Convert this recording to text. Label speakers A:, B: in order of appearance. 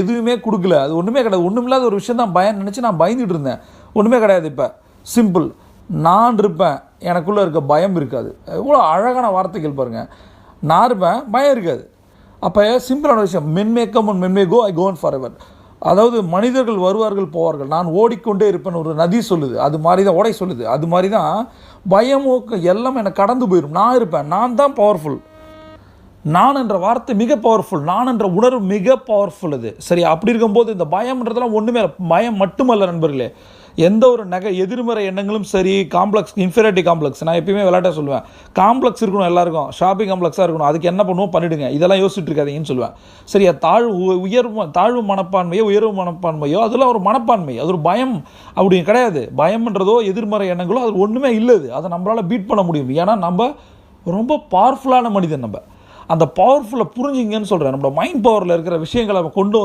A: எதுவுமே கொடுக்கல. அது ஒன்றுமே கிடையாது. ஒன்றும் இல்லாத ஒரு விஷயம் தான் பயம் நினச்சி நான் பயந்துட்டு இருந்தேன். ஒன்றுமே கிடையாது இப்போ. சிம்பிள் நான் இருப்பேன். எனக்குள்ளே இருக்க பயம் இருக்காது. எவ்வளோ அழகான வார்த்தைகள் பாருங்கள் நான் இருப்பேன். பயம் இருக்காது. அப்போ சிம்பிளான விஷயம். Men may come and men may go I go on forever அதாவது மனிதர்கள் வருவார்கள் போவார்கள். நான் ஓடிக்கொண்டே இருப்பேன் ஒரு நதி சொல்லுது. அது மாதிரி தான் ஓடை சொல்லுது. அது மாதிரி தான் பயமோ எல்லாம் எனக்கு கடந்து போயிடும் நான் இருப்பேன். நான் தான் பவர்ஃபுல் நான் என்ற வார்த்தை மிக பவர்ஃபுல் நான் என்ற உணர்வு மிக பவர்ஃபுல் இது. சரி அப்படி இருக்கும்போது இந்த பயம்ன்றதெல்லாம் ஒன்றுமே பயம் மட்டுமல்ல நண்பர்களே. எந்த ஒரு நகை எதிர்மறை எண்ணங்களும் சரி காம்ப்ளெக்ஸ் இன்ஃபீரியாரிட்டி காம்ப்ளெக்ஸ் நான் எப்பயுமே விளையாட்ட சொல்லுவேன் காம்ப்ளெக்ஸ் இருக்கணும் எல்லாருக்கும். ஷாப்பிங் காம்ப்ளெக்ஸாக இருக்கணும். அதுக்கு என்ன பண்ணுவோம்? பண்ணிடுங்க. இதெல்லாம் யோசிச்சுட்டு இருக்காதீங்கன்னு சொல்லுவேன் சரி அது தாழ்வு உ- உயர்வு தாழ்வு மனப்பான்மையோ உயர்வு மனப்பான்மையோ அதெல்லாம் ஒரு மனப்பான்மை. அது ஒரு பயம் அப்படி கிடையாது. பயம்ன்றதோ எதிர்மறை எண்ணங்களோ அது ஒன்றுமே இல்லை அது அதை நம்மளால் பீட் பண்ண முடியும். ஏன்னா நம்ம ரொம்ப பவர்ஃபுல்லான மனிதன் நம்ம. அந்த பவர்ஃபுல்லை புரிஞ்சிங்கன்னு சொல்கிறேன் நம்மளோட மைண்ட் பவரில் இருக்கிற விஷயங்களை கொண்டு வந்து